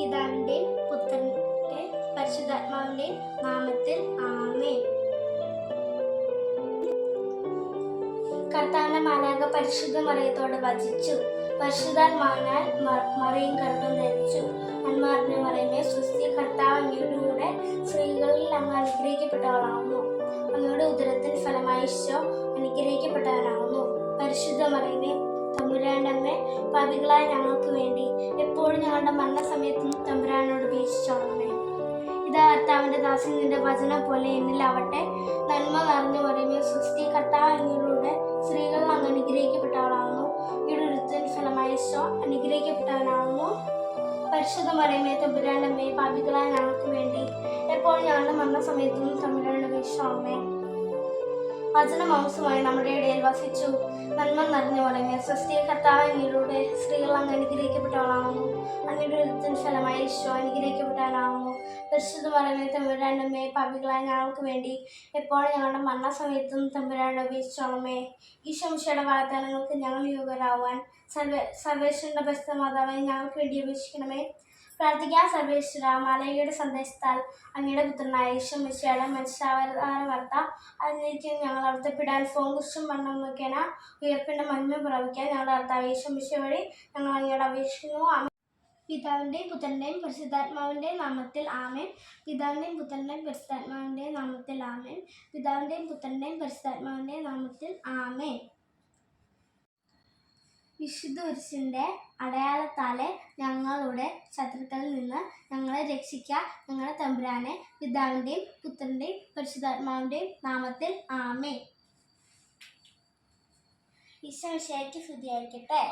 പിതാവിന്റെയും പുത്രന്റെ പരിശുദ്ധാത്മാവിന്റെയും നാമത്തിൽ ആമേ കർത്താവിന്റെ മാലാക പരിശുദ്ധ മറിയത്തോട് വചിച്ചു പരിശുദ്ധാത്മാവിനാൽ മറിയും ഗർഭം ധരിച്ചു. അന്മാറിനെ മറിയമേ സുസ്ഥി കർത്താവ് അങ്ങയുടെ സ്ത്രീകളിൽ അങ്ങ് അനുഗ്രഹിക്കപ്പെട്ടവളാവുന്നു. അങ്ങയുടെ ഉദരത്തിൽ ഫലമായി ഈശോ അനുഗ്രഹിക്കപ്പെട്ടവനാവുന്നു. പരിശുദ്ധ മറിയമേ തമ്പുരാന്റെ അമ്മേ പാപികളായ ഞങ്ങൾക്ക് വേണ്ടി എപ്പോഴും ഞങ്ങളുടെ മരണസമയത്തും തമ്പുരാനോട് വീക്ഷിച്ചോളണമേ ഇതാ കർത്താവിന്റെ ദാസൻ നിന്റെ വചനം പോലെ എന്നിലാവട്ടെ. നന്മ നിറഞ്ഞു പറയുമ്പോൾ സൃഷ്ടി കർത്താവ് എന്നിലൂടെ സ്ത്രീകൾ അങ്ങ് അനുഗ്രഹിക്കപ്പെട്ടവളാകുന്നു ഇവിടെ ഒരുത്തൻ ഫലമായ ഈശോ അനുഗ്രഹിക്കപ്പെട്ടവനാകുന്നു. പരിശുദ്ധ മറിയമേ തമ്പുരാന്റെ അമ്മേ പാപികളായ ഞങ്ങൾക്ക് വേണ്ടി എപ്പോഴും ഞങ്ങളുടെ മരണസമയത്തും തമ്പുരാന്റെ വീക്ഷണമേ വചനമാംസമായി നമ്മുടെ ഇടയിൽ വസിച്ചു. നന്മ നിറഞ്ഞു പറയുമ്പോൾ സൃഷ്ടി കർത്താവ് അങ്ങയിലൂടെ സ്ത്രീകൾ അങ്ങ് അനുഗ്രഹിക്കപ്പെട്ടവളാകുന്നു അങ്ങയുടെ ഒരുത്തിന് ഫലമായി ഈശോ അനുഗ്രഹിക്കപ്പെട്ടവനാകുന്നു പരിശുദ്ധ പറയുമ്പോൾ തമ്പുരാണ്ടമ്മേ പാപികളായ ഞങ്ങൾക്ക് വേണ്ടി എപ്പോഴും ഞങ്ങളുടെ മരണസമയത്തും തമ്പുരാന്റെ അപേക്ഷിച്ചോളമേ ഈ ശംശയുടെ വാഗ്ദാനങ്ങൾക്ക് ഞങ്ങൾ യോഗ്യരാവാൻ സർവേ സർവേശ്വരന്റെ ബസ്ത മാതാവായി ഞങ്ങൾക്ക് വേണ്ടി അപേക്ഷിക്കണമേ. പ്രാർത്ഥിക്കാൻ സർവേശ്വര മാലയുടെ സന്ദേശത്താൽ അങ്ങയുടെ പുത്രനായ യേശുമിശയുടെ മനുഷ്യാവതാര വാർത്ത അതിലേക്ക് ഞങ്ങൾ അർത്ഥപ്പെടാൻ ഫോൺ വണ്ണം മണ്ണം നോക്കിയാൽ ഉയർപ്പിന്റെ മഹിമ പ്രാപിക്കാൻ ഞങ്ങളുടെ അർത്ഥ യേശുമിശ വഴി ഞങ്ങൾ അങ്ങയുടെ അപേക്ഷിക്കുന്നു. പിതാവിന്റെയും പുത്രന്റെയും പരിശുദ്ധാത്മാവിന്റെയും നാമത്തിൽ ആമേൻ. പിതാവിന്റെയും പുത്രന്റെയും പരിശുദ്ധാത്മാവിന്റെയും നാമത്തിൽ ആമേൻ. പിതാവിന്റെയും പുത്രന്റെയും പരിശുദ്ധാത്മാവിന്റെയും നാമത്തിൽ ആമേൻ. വിശുദ്ധ കുരിശിന്റെ അടയാളത്താലെ ഞങ്ങളുടെ ശത്രുക്കളിൽ നിന്ന് ഞങ്ങളെ രക്ഷിക്കാൻ ഞങ്ങളുടെ തമ്പുരാനെ പിതാവിന്റെയും പുത്രന്റെയും പരിശുദ്ധാത്മാവിന്റെയും നാമത്തിൽ ആമേ ഈശോ വിഷയക്ക് സ്തുതിയായിരിക്കട്ടെ.